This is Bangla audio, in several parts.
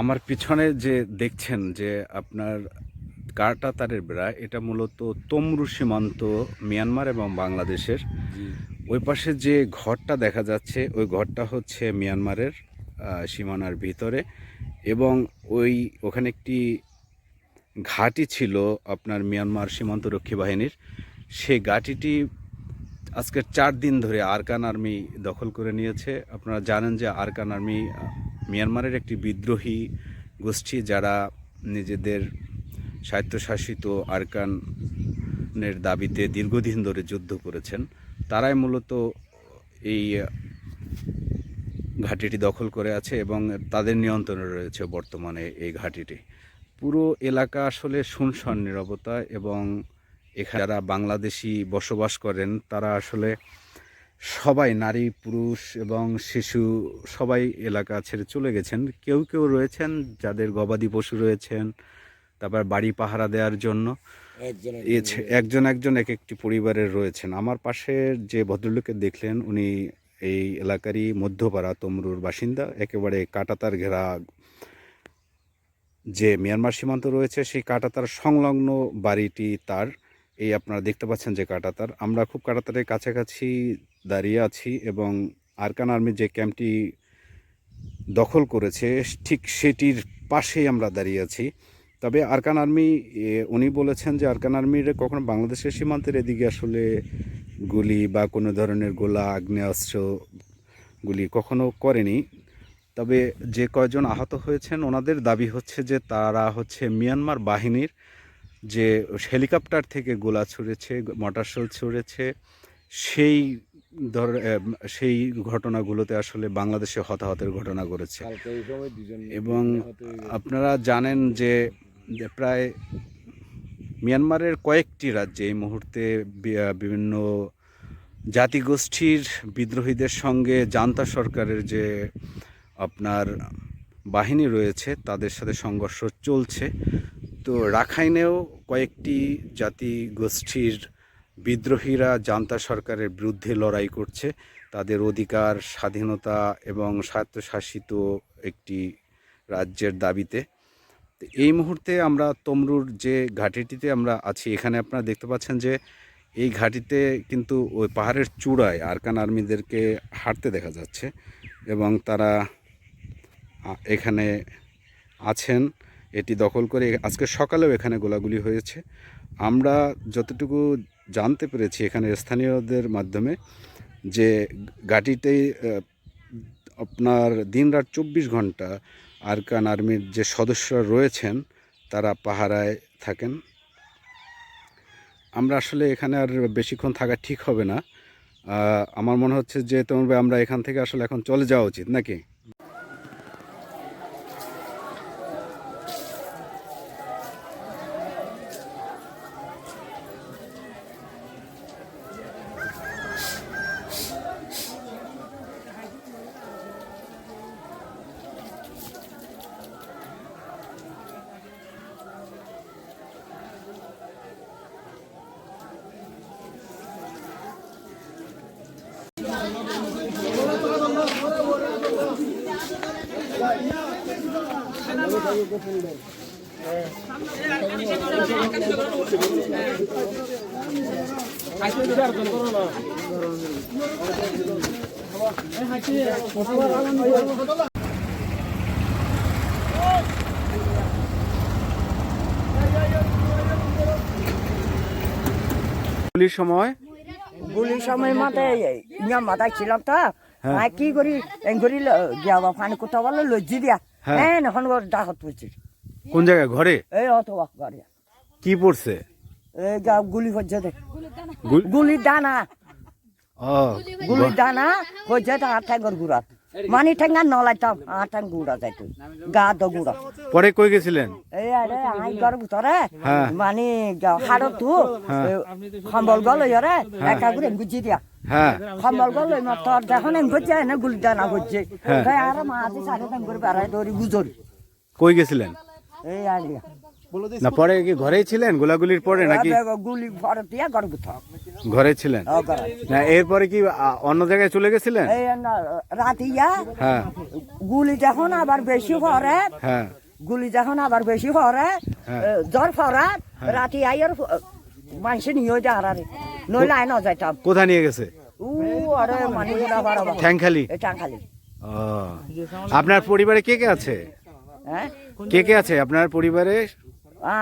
আমার পিছনে যে দেখছেন যে আপনার কাটা তারের বেড়া এটা মূলত তমরু সীমান্ত মিয়ানমার এবং বাংলাদেশের। ওই পাশে যে ঘরটা দেখা যাচ্ছে ওই ঘরটা হচ্ছে মিয়ানমারের সীমানার ভিতরে এবং ওই ওখানে একটি ঘাঁটি ছিল আপনার মিয়ানমার সীমান্তরক্ষী বাহিনীর। সেই ঘাঁটিটি আজকের চার দিন ধরে আরকান আর্মি দখল করে নিয়েছে। আপনারা জানেন যে আরকান আর্মি মিয়ানমারের একটি বিদ্রোহী গোষ্ঠী যারা নিজেদের স্বায়ত্তশাসিত আরকানের দাবিতে দীর্ঘদিন ধরে যুদ্ধ করেছেন, তারাই মূলত এই ঘাঁটিটি দখল করে আছে এবং তাদের নিয়ন্ত্রণে রয়েছে বর্তমানে এই ঘাঁটিটি। পুরো এলাকা আসলে শুনশান, নিরবতা এবং এখানে যারা বাংলাদেশি বসবাস করেন, তারা আসলে সবাই নারী পুরুষ এবং শিশু সবাই এলাকা ছেড়ে চলে গেছেন। কেউ কেউ রয়েছেন যাদের গবাদি পশু রয়েছেন তারপর বাড়ি পাহারা দেওয়ার জন্য। একজন একজন একজন এক একটি পরিবারের রয়েছেন। আমার পাশে যে ভদ্রলোকে দেখলেন উনি এই এলাকারই মধ্যপাড়া তমরুর বাসিন্দা একেবারে কাটাতার ঘেরা যে মিয়ানমার সীমান্ত রয়েছে সেই কাটাতার সংলগ্ন বাড়িটি তার। এই আপনারা দেখতে পাচ্ছেন যে কাটাতার। আমরা খুব কাটাতারের কাছাকাছি দাঁড়িয়ে আছি এবং আরকান আর্মির যে ক্যাম্পটি দখল করেছে, ঠিক সেটির পাশেই আমরা দাঁড়িয়ে আছি। তবে আরকান আর্মি উনি বলেছেন যে আরকান আর্মির কখনো বাংলাদেশের সীমান্তের এদিকে আসলে গুলি বা কোনো ধরনের গোলা, আগ্নেয়াস্ত্র গুলি কখনো করেনি। তবে যে কয়জন আহত হয়েছেন, ওনাদের দাবি হচ্ছে যে তারা হচ্ছে মিয়ানমার বাহিনীর যে হেলিকপ্টার থেকে গোলা ছুঁড়েছে মটারশোল ছুঁড়েছে সেই ধর সেই ঘটনাগুলোতে আসলে বাংলাদেশে হতাহতের ঘটনা ঘটেছে এবং। আপনারা জানেন যে প্রায় মিয়ানমারের কয়েকটি রাজ্যে এই মুহূর্তে বিভিন্ন জাতিগোষ্ঠীর বিদ্রোহীদের সঙ্গে জান্তা সরকারের যে আপনার বাহিনী রয়েছে তাদের সাথে সংঘর্ষ চলছে তো রাখাইনেও কয়েকটি জাতি গোষ্ঠীর বিদ্রোহীরা জান্তা সরকারের বিরুদ্ধে লড়াই করছে। তাদের অধিকার, স্বাধীনতা এবং স্বায়ত্তশাসিত একটি রাজ্যের দাবিতে। এই মুহূর্তে আমরা তমরুর যে ঘাটিটিতে আমরা আছি, এখানে আপনারা দেখতে পাচ্ছেন যে এই ঘাটিতে কিন্তু ওই পাহাড়ের চূড়ায় আরকান আর্মিদেরকে হাঁটতে দেখা যাচ্ছে এবং তারা এখানে আছেন। এটি দখল করে আজকে সকালেও এখানে গোলাগুলি হয়েছে। আমরা যতটুকু জানতে পেরেছি এখানে স্থানীয়দের মাধ্যমে যে ঘাটিতে আপনার দিনরাত চব্বিশ ঘণ্টা আরকান আর্মির যে সদস্যরা রয়েছেন, তারা পাহারায় থাকেন। আমরা আসলে এখানে আর বেশিক্ষণ থাকা ঠিক হবে না। আমার মনে হচ্ছে যে তোমার আমরা এখান থেকে আসলে এখন চলে যাওয়া উচিত, নাকি? গুলির সময়? গুলির সময় মাথায় ইয়া মাথায় ছিলাম তো। হ্যাঁ। কি করি এই করি যাওয়া পানি কোথাও বলো লজ্জি দিয়া। হ্যাঁ। হ্যাঁ এখন ডাকত পড়ছি। কোন জায়গায়? ঘরে? এই অত গাড়ি কি পড়ছে? এই যা গুলি দেখ গুল- দানা। ও গুলির দানা তো আট ঠ্যাঙ্গর গুড়া। মানি ঠ্যাঙ্গা নলাইতাম আট ঠ্যাং গুড়া যাইতো গা দ গুড়া। পরে কই গেছিলেন? এই আরে আই ঘর ভিতরে। হ্যাঁ। মানে হাড় তু। সম্বল গল ইরে একা করে গুজি দিয়া। হ্যাঁ। সম্বল গল তোর যখন এম করছে না গুলি দানা করছে। হ্যাঁ। তাই আর মাঝে সাড়ে তিন করে বেড়াই দৌড়ি গুজরি। কই গেছিলেন? এই আইডিয়া না পরে কি ঘরেই ছিলেন? গোলাগুলির পরে নাকি? গুলি ভরে দিয়া ঘর ঘরে ছিলেন? না এরপরে কি অন্য জায়গায় চলে গেছিলেন? রাতিয়া হ্যাঁ। গুলি যখন আবার বেশি পরে হ্যাঁ। গুলি যখন আবার বেশি পরে হ্যাঁ। জ্বর পরা রাতি আইয়ার মানুষ নিয়ে যা আরে নইলে আয় না যাইতাম। কোথায় নিয়ে গেছে? উ আরে ঠ্যাংখালি? আপনার পরিবারে কে কে আছে? হ্যাঁ? কে কে আছে? আপনার পরিবারে?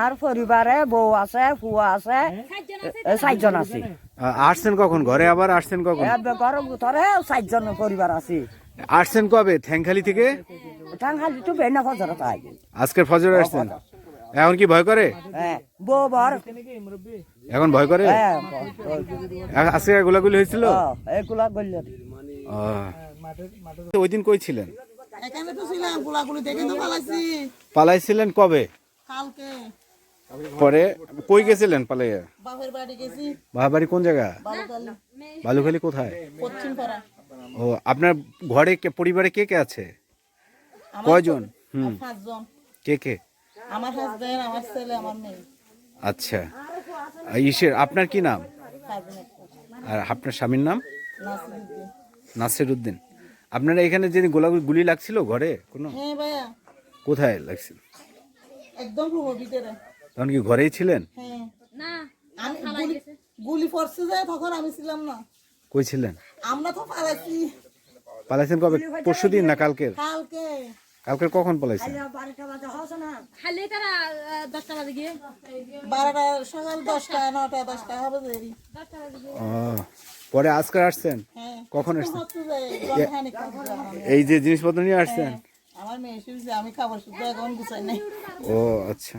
আর পরিবারে বউ আছে ফুয়া আছে চারজন আছে। আসছেন কখন? ঘরে আবার আসছেন কখন? ঘর ভিতরে চারজন পরিবার আছে। আসছেন কবে? থ্যাংখালি থেকে? টাঙ্গালি তো বেনা ফজর তাই। আজকের ফজরে আসছেন? এখন কি ভয় করে? হ্যাঁ বউ বর এখন ভয় করে? হ্যাঁ আজকে গোলাগুলি হয়েছিল। ওই দিন কই ছিলেন? এখানে তো ছিলাম গোলাগুলি দেখে তো পালাইছি। পালাইছিলেন কবে? পরে? কই গেছিলেন পালাইয়া? বাপের বাড়ি কোন জায়গা? বালুখালি। কোথায়? ও আপনার ঘরে কে পরিবারে কে কে আছে? কয়জন? হুম। কে কে? আমার হাজবেন্ড আমার ছেলে আমার মেয়ে। আচ্ছা। ইসের আপনার কি নাম? আর আপনার স্বামীর নাম? নাসিরুদ্দিন। নাসির উদ্দিন আপনারা এখানে যে গোলাগুলি গুলি লাগছিল ঘরে কোনো? হ্যাঁ কোথায় লাগছিল? একদম তখন কি ঘরেই ছিলেন? হ্যাঁ। গুলি গুলি পড়ছে যায় তখন আমি ছিলাম না। কই ছিলেন? আমরা তো পালাইছি। পালাইছেন কবে? পরশু দিন না কালকের? কালকে। কালকের কখন পলাইছে? খালি তারা দশটা বাজে গিয়ে। বারোটা সকাল দশটা নটা দশটা হবে ও পরে আজকে আসছেন? হ্যাঁ। কখন আসছেন। এই যে জিনিসপত্র নিয়ে আসছেন? আমার মেয়ে আমি খাবার শুদ্ধ এখন গুছাই নাই। ও আচ্ছা।